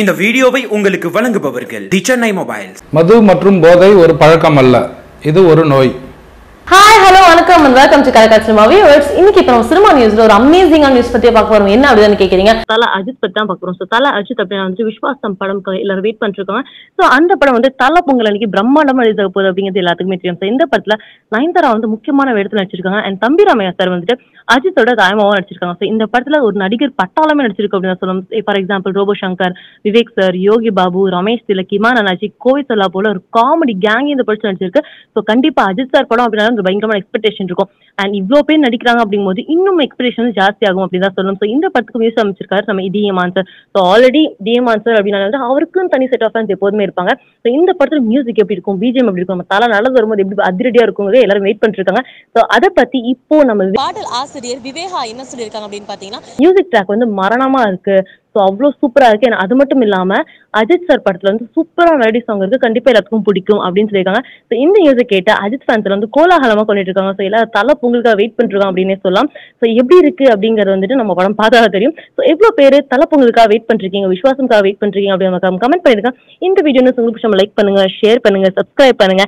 இந்த வீடியோவை உங்களுக்கு வழங்குபவர்கள் தி சென்னை மொபைல்ஸ். மது மற்றும் போதை ஒரு பழக்கம் அல்ல. இது ஒரு நோய். ஹாய் ஹலோ வணக்கம் and welcome to Kalakka cinema viewers இன்னைக்கு இப்போ நம்ம சினிமா நியூஸ்ல ஒரு அமேசிங்கான நியூஸ் பத்தி பார்க்க போறோம். என்ன அப்படின்னு கேக்குறீங்க? தல அஜித் பத்தி தான் பாக்குறோம் ஸோ தல அஜித் அப்படின்னா வந்து விஸ்வாசம் படம் எல்லாரும் வெயிட் பண்ணிருக்காங்க. ஸோ அந்த படம் வந்து தல பொங்கல் அன்னைக்கு பிரம்மாண்டமா எழுத போகுது அப்படிங்கிறது எல்லாத்துக்குமே தெரியும். ஸோ இந்த படத்துல நயன்தாரா வந்து முக்கியமான இடத்துல நடிச்சிருக்காங்க. அண்ட் தம்பி ராமையா சார் வந்துட்டு அஜித்தோட தாயமாவும் நடிச்சிருக்காங்க. ஸோ இந்த படத்துல ஒரு நடிகர் பட்டாளமே நடிச்சிருக்கு அப்படின்னு சொல்லணும். For example Robo Shankar Vivek sir Yogi Babu Ramesh Thilak Imman Annaji கோவித் சொல்லா போல ஒரு காமெடி கேங் இந்த படத்துல நடிச்சிருக்கு. ஸோ கண்டிப்பா அஜித் சார் படம் அப்படின்னா ஒரு பயங்கரமான எக்ஸ்பெக்டேஷன் இருக்கும். அண்ட் இவ்வளோ பேர் நடிக்கிறாங்க அப்படிங்கும்போது இன்னும் எக்ஸ்பெக்டேஷன் ஜாஸ்தி ஆகும் அப்படின்னு தான் சொல்லணும். ஸோ இந்த படத்துக்கு மியூஸ் அமைச்சிருக்காரு நம்ம டிஎம் ஆன்சர் ஸோ ஆல்ரெடி டிஎம் ஆன்சர் அப்படின்னா வந்து அவருக்கும் தனி செட் ஆஃப் ஃபேன்ஸ் எப்போதுமே இருப்பாங்க. ஸோ இந்த படத்துல மியூசிக் எப்படி இருக்கும்? பிஜிஎம் எப்படி இருக்கும்? நம்ம தலை நடந்து வரும்போது எப்படி அதிரடியா இருக்குங்கிறது எல்லாரும் வெயிட் பண்ணிட்டு இருக்காங்க ஸோ அதை பத்தி இப்போ நம்ம பாடல் ஆசிரியர் விவேகா என்ன சொல்லியிருக்காங்க அப்படின்னு பாத்தீங்கன்னா மியூசிக் ட்ராக் வந்து மரணமா இருக்கு. ஸோ அவ்வளோ சூப்பராக இருக்கு. ஏன்னா அது மட்டும் இல்லாமல் அஜித் சார் படத்தில் வந்து சூப்பராக மெலடி சாங் இருக்கு. கண்டிப்பாக எல்லாத்துக்கும் பிடிக்கும் அப்படின்னு சொல்லியிருக்காங்க. ஸோ இந்த நியூஸை கேட்டு அஜித் ஃபேன்ஸில் வந்து கோலாகலமாக கொண்டுட்டு இருக்காங்க ஸோ எல்லா தலை பொங்கலுக்காக வெயிட் பண்ணிருக்காங்க அப்படின்னே சொல்லலாம். ஸோ எப்படி இருக்கு அப்படிங்கறது வந்துட்டு நம்ம படம் பார்த்தா தான் தெரியும். ஸோ எவ்வளோ பேர் தலை பொங்கலுக்காக வெயிட் பண்ணிருக்கீங்க? விஸ்வாசம்காக வெயிட் பண்ணிருக்கீங்க? அப்படின்னு கமெண்ட் பண்ணிருக்கேன் இந்த வீடியோ உங்களுக்கு லைக் பண்ணுங்க ஷேர் பண்ணுங்க சப்ஸ்கிரைப் பண்ணுங்க.